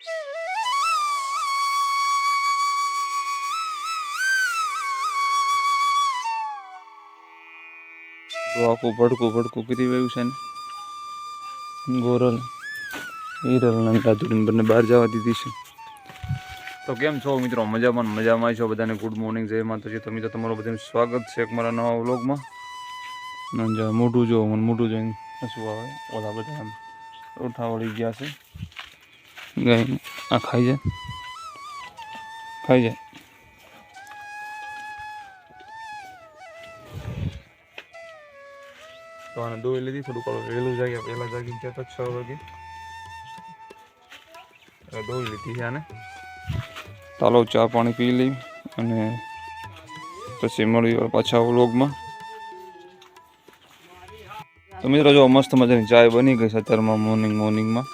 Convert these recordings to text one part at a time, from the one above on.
તો આખું ભડકું ભડકું કરી રહ્યું છે ને. ગોરલ, હિરલ અને રાજુડીને બંને બહાર જવા દીધી છે. તો કેમ છો મિત્રો? મજામાં મજામાં છો? બધાને ગુડ મોર્નિંગ જય માતાજી. તો મિત્રો, તમારું બધાનું સ્વાગત છે એક મારા નવા વ્લોગમાં. મોઢું જો મને મોઢું જોઈને શું આવે. ઓલા બધા આમ રોઠા ગયા છે. ગાય આ ખાઈ જાય ખાઈ જાય તો આને દોઈ લીધી થોડુંક વહેલું જાગ્યા પહેલાં જાગી ગયા તો છ વાગે. દોઈ લીધી છે આને. ચાલો ચા પાણી પી લઈ અને પછી મળી પાછા વ્લોગમાં. તો મિત્રો જો મસ્ત મજાની ચાય બની ગઈ છે અત્યારમાં મોર્નિંગ મોર્નિંગમાં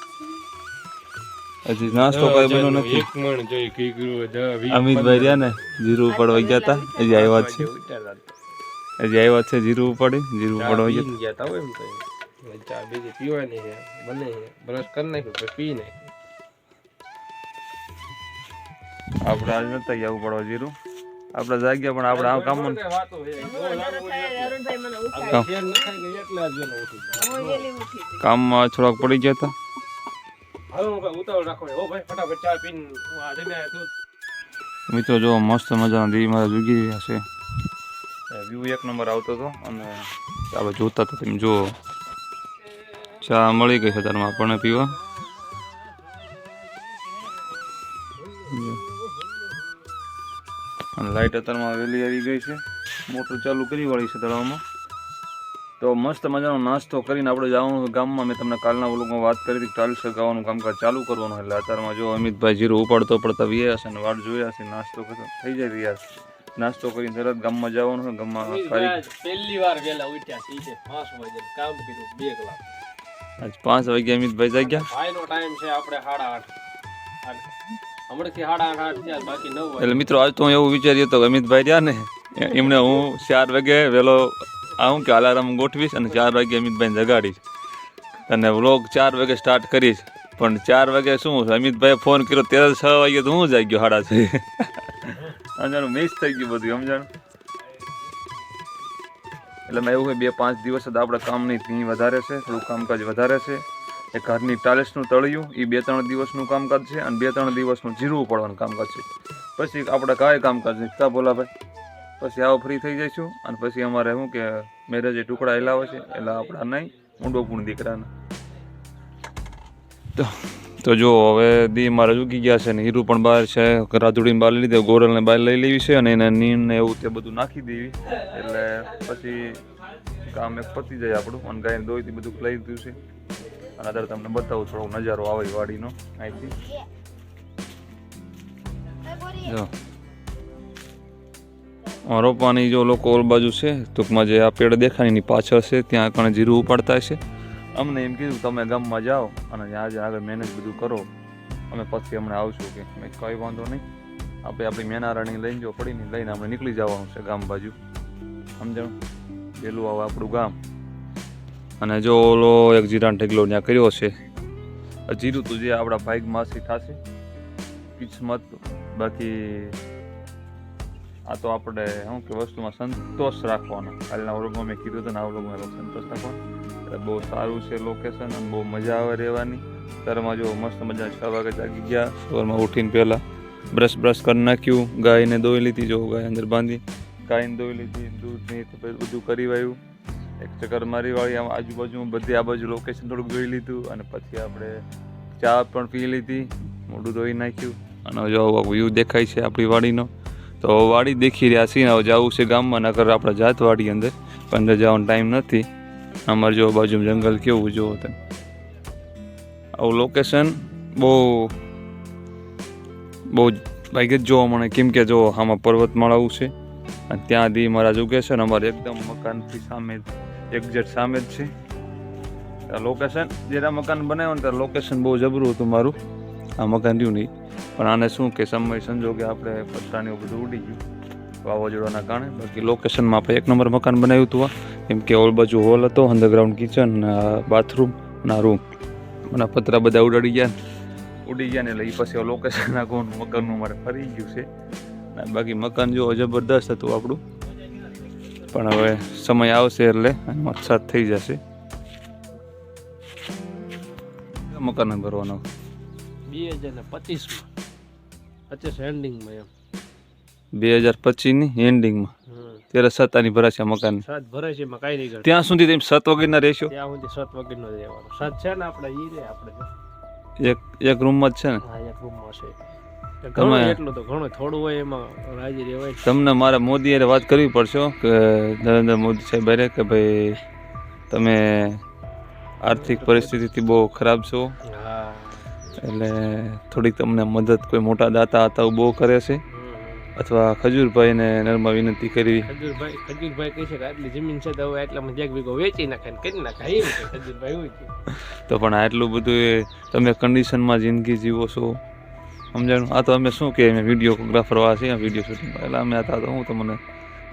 હજી નાસ્તો કઈ બન્યો નથી. એક મણ જોઈ કઈ ગુરુ દ અમિતભાઈ રહ્યા ને જીરું ઉપાડવા ગયા હતા હજી આવ્યા છે. હજી આવ્યા છે જીરું ઉપાડી જીરું ઉપાડવા ગયા. ગયા હોય એમ કઈ ચા બીજી પીવાની છે બને બ્રશ કરી નાખ્યું પછી પી નાખ્યું આપણે આજ નતા ગયા ઉપાડવા જીરું. આપણે જાગ્યા પણ આપણે આ કામ કામમાં થોડાક પડી ગયા હતા મિત્રો જો મસ્ત મજાના દેવી મારા જુગી રહ્યા છે. વ્યૂ એક નંબર આવતો હતો અને આપણે જોતા હતા તમે જુઓ. ચા મળી ગઈ છે તારમાં આપણને પીવા. અને લાઇટ અત્યારમાં વહેલી આવી ગઈ છે. મોટર ચાલુ કરી વાળી છે તળાવમાં. તો મસ્ત મજાનો નાસ્તો કરીને આપણે જવાનું ગામમાં. મેં તમને કાલના વ્લોગમાં વાત કરી હતી ટાઇલ્સ લગાવવાનું કામકાજ ચાલુ કરવાનું એટલે અત્યારમાં જો અમિતભાઈ જીરો ઉપાડતો પડતા વ્યા હશે ને વાટ જોયા છે નાસ્તો થઈ જાય રહ્યા છે નાસ્તો કરીને તરત ગામમાં જવાનું છે ગામમાં પહેલી વાર વેલા ઉઠ્યા છે પાંચ વાગે કામ કર્યું બે કલાક. આજ પાંચ વાગે અમિતભાઈ જાગ્યા? ભાઈ નો ટાઈમ છે આપણે સાડા આઠ. હમણાંથી સાડા આઠ આઠ થયા બાકી નવ એટલે મિત્રો આજ તો હું એવું વિચાર્યું કે અમિતભાઈ રહ્યા ને એમને હું ચાર વાગે વહેલો આવું કે અલાર્મ ગોઠવીશ અને ચાર વાગે અમિતભાઈને જગાડીશ. અને વ્લોગ ચાર વાગે સ્ટાર્ટ કરીશ. પણ ચાર વાગે શું? અમિતભાઈએ ફોન કર્યો, ત્યારે છ વાગે તો હું જાગ્યો સાડા છ સમજાણું? મિસ થઈ ગયું બધું, સમજાણું? એટલે મેં એવું કે બે પાંચ દિવસ જ આપણે કામની ફી વધારે છે, થોડું કામકાજ વધારે છે. એ ઘરની ટાલેસનું તળિયું એ બે ત્રણ દિવસનું કામકાજ છે અને બે ત્રણ દિવસનું જીરવું પડવાનું કામકાજ છે. પછી આપણે કાંઈ કામકાજ નહીં. તા બોલા ભાઈ પછી આવો ફ્રી થઈ જઈશું. અને પછી અમારે શું કે મેરેજે ટુકડા એલાવે છે એટલે આપણા નહીં ઊંડો પૂર્ણ દીકરાના. તો તો જો હવે દી મારે ઝૂકી ગયા છે ને હીરું પણ બહાર છે. રાધુડીને બહાર લીધે ગોરલને બહાર લઈ લેવી છે અને એને નીમ ને એવું તે બધું નાખી દેવી. એટલે પછી કામ એક પતી જાય આપણું. અને ગાયને દોઈથી બધું લઈ દીધું છે. અને અત્યારે તમને બતાવું થોડોક નજારો આવે વાડીનો અહીંથી. જો. આ રોપાની જો લોકો ઓલ બાજુ છે, ટૂંકમાં જે આ પેડ દેખાય એની પાછળ છે, ત્યાં કણે જીરું ઉપાડતા છે અમને એમ કીધું, તમે ગામમાં જાઓ અને ત્યાં જે આગળ મહેનત બધું કરો. અમે પછી હમણાં આવશું કે. મેં કંઈ વાંધો નહીં. આપણે આપણી મેનારાણી લઈને જો પડીને લઈને આપણે નીકળી જવાનું છે ગામ બાજુ. સમજણ? પેલું આવે આપણું ગામ. અને જો ઓલો એક જીરાણ ઢગલો ત્યાં કર્યો છે. જીરું તો જે આપણા ભાગમાંથી થશે. કિસ્મત બાકી આ તો આપણે, શું કે, વસ્તુમાં સંતોષ રાખવાનો. કાલના વર્ગમાં મેં કીધું હતું ને, આ વર્ગમાં સંતોષ રાખવાનો. એટલે બહુ સારું છે લોકેશન અને બહુ મજા આવે રહેવાની. ઘરમાં જો મસ્ત મજા છ વાગે જાગી ગયા, સવારમાં ઉઠીને પહેલાં બ્રશ બ્રશ કરી નાખ્યું, ગાયને દોઈ લીધી, જો ગાય અંદર બાંધી. ગાયને દોઈ લીધી, દૂધ નહીં તો બધું કરી વાયું. એક ચક્કર મારી વાળી, આમ આજુબાજુ બધી, આ બાજુ લોકેશન થોડુંક જોઈ લીધું અને પછી આપણે ચા પણ પી લીધી. મોઢું ધોઈ નાખ્યું. અને જો વ્યૂ દેખાય છે આપણી વાડીનો. તો વાડી દેખી રહ્યા છીએ હવે જવું છે ગામમાં, નકર આપણે જાત વાડી અંદર. પણ અંદર જવાનો ટાઈમ નથી. અમારે જો બાજુમાં જંગલ કેવું જોવો તમે. આવું લોકેશન બહુ બહુ ભાઈ જ જોવા મળે. કેમ કે જો આમાં પર્વતમાળાઓ છે. અને ત્યાં દી મહારાજ ઉગે છે ને અમારે એકદમ મકાનથી સામે એક્ઝેટ સામે જ છે. લોકેશન જેરા મકાન બનાવ્યું ને ત્યારે લોકેશન બહુ જબરું હતું મારું. આ મકાન રહ્યું નહીં. પણ આને શું કે સમય સંજોગે આપણે પત્તાને એવું બધું ઉડી ગયું. વાવાઝોડાના કારણે. બાકી લોકેશનમાં આપણે એક નંબર મકાન બનાવ્યું હતું એમ કે ઓલ બાજુ હોલ હતો અંડરગ્રાઉન્ડ કિચન બાથરૂમ ના રૂમ અને પતરા બધા ઉડાડી ગયા ઉડી ગયા ને એટલે એ પછી લોકેશન આખું મકાનનું મારે ફરી ગયું છે. બાકી મકાન જો જબરદસ્ત હતું આપણું. પણ હવે સમય આવશે એટલે વરસાદ થઈ જશે. મકાન ભરવાનો બે હજાર ને પચીસમાં. પચીસ એન્ડિંગમાં એમ. બે હજાર પચીસની એન્ડિંગમાં. ત્યારે સત્તાની ભરાશે છે મકાન. સાત ભરે છે એમાં કાંઈ નહીં ત્યાં સુધી તેમ સત વગરના રહેશો. ત્યાં સુધી સત વગરનો જ રહેવાનો. સત છે ને આપણે એ રે આપણે એક એક રૂમમાં જ છે ને? હા એક રૂમમાં છે. તમે- એટલું તો ઘણું થોડું હોય એમાં રાજી રહેવાય. તમને મારે મોદી વાત કરવી પડશે કે નરેન્દ્ર મોદી સાહેબ અરે કે ભાઈ તમે આર્થિક પરિસ્થિતિથી બહુ ખરાબ છો. હા એટલે થોડીક તમને મદદ કોઈ મોટા દાતા હતા બહુ કરે છે. અથવા ખજૂરભાઈને નર્મા વિનંતી કરવી ખજૂરભાઈ ખજૂરભાઈ કહે છે કે આટલી જમીન છે તો હવે એટલામાં એક વીઘો વેચી નાખે ને કરી નાખે. એમ કે ખજૂરભાઈ હોય તો પણ આટલું બધું તમે કન્ડિશનમાં જિંદગી જીવો છો. સમજાણું? આ તો અમે શું કે અમે વિડીયોગ્રાફર વાળા છીએ વીડિયો શૂટિંગ એટલે અમે હતા તો હું તમને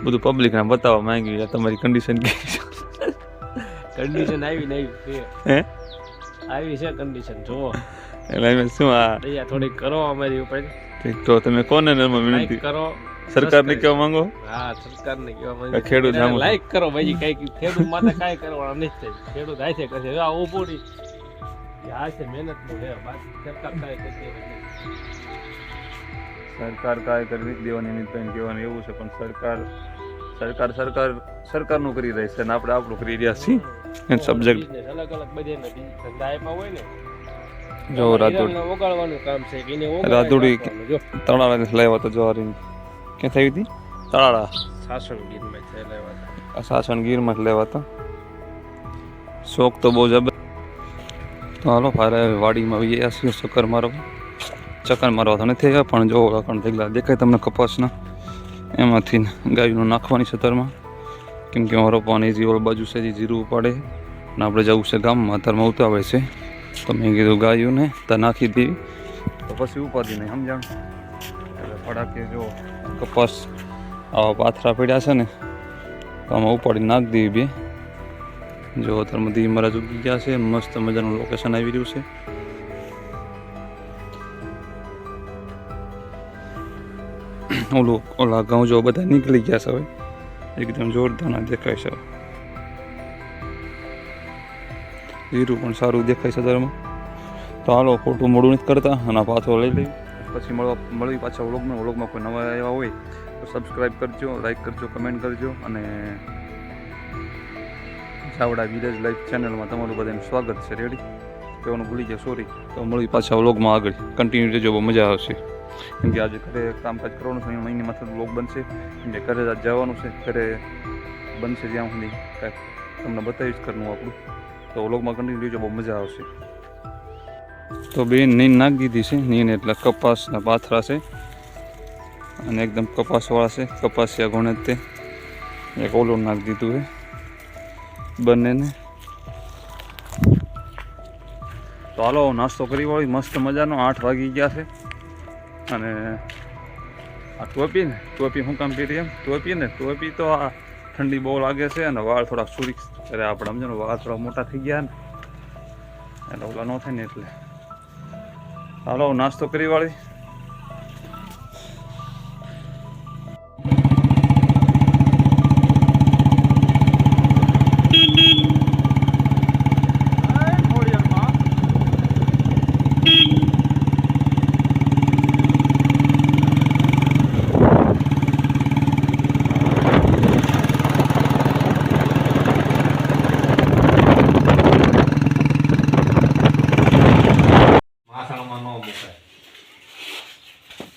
બધું પબ્લિકને બતાવવા માંગ્યું તમારી કન્ડિશન કેવી છે? કન્ડિશન આવી ને આવી હે? આવી છે કન્ડિશન જુઓ. એટલે અમે શું આ? દયા થોડીક કરો અમારી ઉપર. ઠીક તો તમે કોને નર્મા વિનંતી? કરો સરકારને કેવા માંગો? હા સરકારને કેવા માંગો. ખેડૂત નામ. લાઈક કરો ભાઈ કઈ ખેડૂત માટે કાંઈ કરવાનું નથી થાય. ખેડૂત હાથે કરશે આ રહી. આ છે મહેનતનું લે બાકી સરકાર કાંઈ કરશે સરકાર કાય કરી નથી દેવાની અમિતભાઈને કહેવાનું એવું છે પણ સરકાર સરકાર સરકાર સરકારનું કરી રહી છે અને આપણે આપણું કરી રહ્યા છીએ. સબ્જેક્ટ અલગ અલગ બધે ને ધંધા આપ્યા હોય ને જો રાધોડ હીરાને ઓગાળવાનું કામ છે કે એને રાધોડી- તણાળાને લાવ્યા તો જવારી ક્યાં થઈ હતી? તળાળા સાસણ ગીરમાં છે લેવા હતા. સાસણ ગીરમાં લેવા હતા શોખ તો બહુ જબર તો હાલો ફારે વાડીમાં આવી ગયા છીએ ચક્કર મારવા. ચક્કર મારવા તો નથી ગયા પણ જો થઈ થયેલા દેખાય તમને કપાસના. એમાંથી ગાયનું નાખવાની સતરમાં કેમ કે રોપવાની જે ઓલ બાજુ છે જે જીરું ઉપાડે. અને આપણે જવું છે ગામમાં અત્યારમાં ઉતાવળે છે. તો મેં કીધું ગાયોને ત્યાં નાખી દેવી તો પછી ઉપાડી નહીં સમજાણ એટલે ફડાકે જો કપાસ આવા પાથરા પડ્યા છે ને, તો આમાં ઉપાડી નાખી દેવી બે. જો અત્યારમાં દી મરાજ ઉગી ગયા છે, મસ્ત મજાનું લોકેશન આવી રહ્યું છે. ઓલું, ઓલા ઘઉં જો બધા નીકળી ગયા છે હવે. એકદમ જોરદાર દેખાય છે જીરું પણ સારું દેખાય છે ધરમાં તો હાલો, ખોટું મોડું નથી કરતા, અને પાછો લઈ લઈ પછી મળવા, મળવી પાછા વ્લોગમાં. વ્લોગમાં કોઈ નવા આવ્યા હોય, તો સબસ્ક્રાઈબ કરજો લાઈક કરજો કમેન્ટ કરજો, અને ચાવડા વિલેજ લાઈફ ચેનલમાં તમારું બધાનું સ્વાગત છે. રેડી કહેવાનું ભૂલી ગયા સોરી તો મળી પાછા વ્લોગમાં આગળ. કન્ટિન્યુ રહેજો, બહુ મજા આવશે. કેમ કે આજે ઘરે કામકાજ કરવાનું છે મહિને માથે વ્લોગ બનશે. કેમ કે ઘરે જવાનું છે, ઘરે બનશે જ્યાં સુધી. કાંઈક તમને બતાવીશ કરનું આપણું. તો વ્લોગમાં કન્ટિન્યુ રહેજો, બહુ મજા આવશે. તો બેન નીન નાખી દીધી છે નીન એટલે કપાસના પાથરા છે. અને એકદમ કપાસવાળા છે, કપાસિયા ગણે તે. એક ઓલું નાખી દીધું છે, બંનેને. તો હાલો, નાસ્તો કરી વાળી, મસ્ત મજાનો, આઠ વાગી ગયા છે. અને આ ટોપી ને, ટોપી શું કામ પહેરી એમ? ટોપી ને, ટોપી તો આ ઠંડી બહુ લાગે છે અને વાળ થોડા સુરી અરે આપણે સમજો વાળ થોડા મોટા થઈ ગયા ને. એટલે ઓલા ન થાય ને એટલે. હાલો, નાસ્તો કરી વાળી.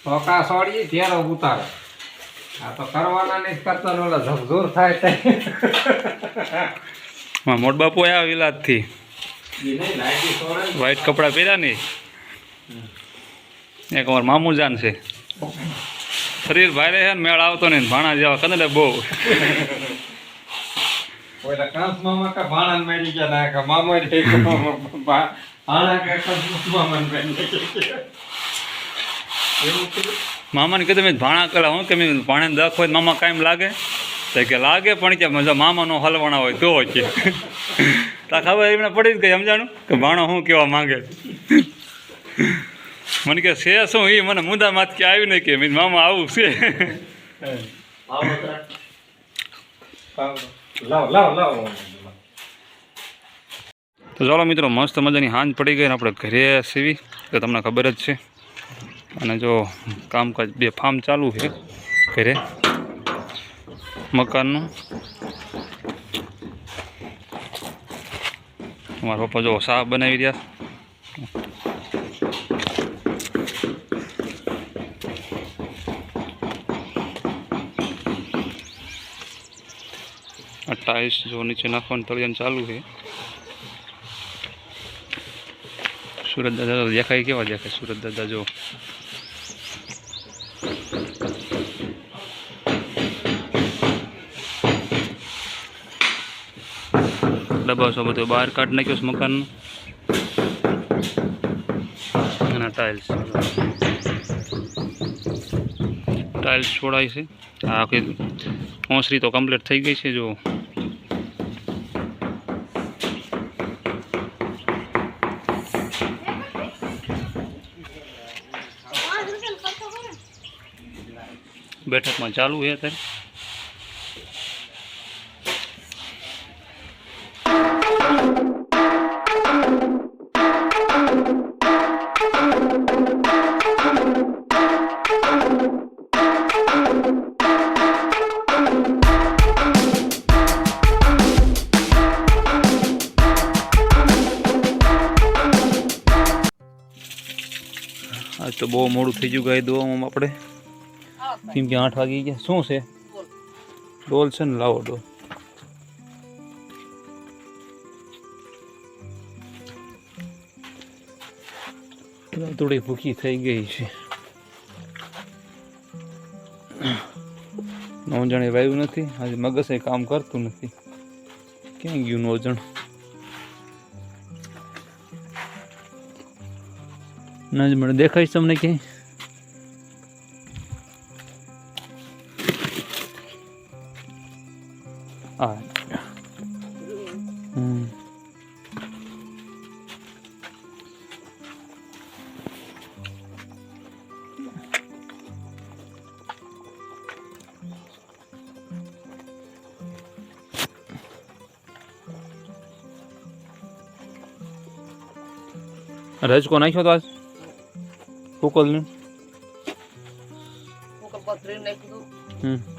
ટોકા સોડી ત્યારે ઉતારે. આ તો કરવાના નહીં કરતા ઓલા ઝકઝોર થાય તે. મોટ બાપુ આવ્યા વિલાદથી. વ્હાઈટ કપડાં પહેર્યા નહીં? એક વાર મામુ જાન છે. શરીર ભારે છે ને મેળ આવતો નહીં ભાણા જેવા કદલે બહુ. ઓલા મામા કા ભાણા મેળી ગયા ના કા મામા ભાણા કે કાંસ મામાને મારી ગયા. મામાને કીધું, મેં ભાણા કરા, હું કે મેં ભાણે દખ હોય મામા કાયમ લાગે. તો કે, લાગે પણ કે મામાનો હલવાણા હોય તો કે તા ખબર એમને પડી જ ગઈ સમજાણું? કે ભાણો શું કહેવા માંગે મને કે, છે શું? એ મને મુદા માથ કે આવી નહીં કે મામા આવું છે. તો ચાલો મિત્રો, મસ્ત મજાની હાંજ પડી ગઈ ને આપણે ઘરે સીવી. તો તમને ખબર જ છે. અને જો કામકાજ બે ફાર્મ ચાલુ છે ઘરે મકાનનું. મારા પપ્પા જો શાક બનાવી રહ્યા આ જો નીચે નાખવાનું તળિયાનું ચાલુ છે. સુરત દાદા દેખાય કેવા દેખાય? સુરત દાદા જો ડબ્બા છો બધું બહાર કાઢ નાખ્યો છે મકાનનું? અને ટાઇલ્સ ટાઇલ્સ છોડાય છે. આખી ઓસરી તો કમ્પ્લીટ થઈ ગઈ છે જો બેઠકમાં ચાલુ છે અત્યારે. આજ તો બહુ મોડું થઈ ગયું ગાય દોવામાં આપણે. કેમ કે આઠ વાગી ગયા. શું છે? ડોલ છે ને લાવો ડોલ. થોડી ભૂખી થઈ ગઈ છે. નોંધણે વાયું નથી. આજે મગજ કામ કરતું નથી. ક્યાં ગયું નોંધણ ના જ મળે. દેખાય તમને ક્યાંય આ. રજકો નાખ્યો તો આજ? હું કપાસ ત્રણ નાખ્યું. હમ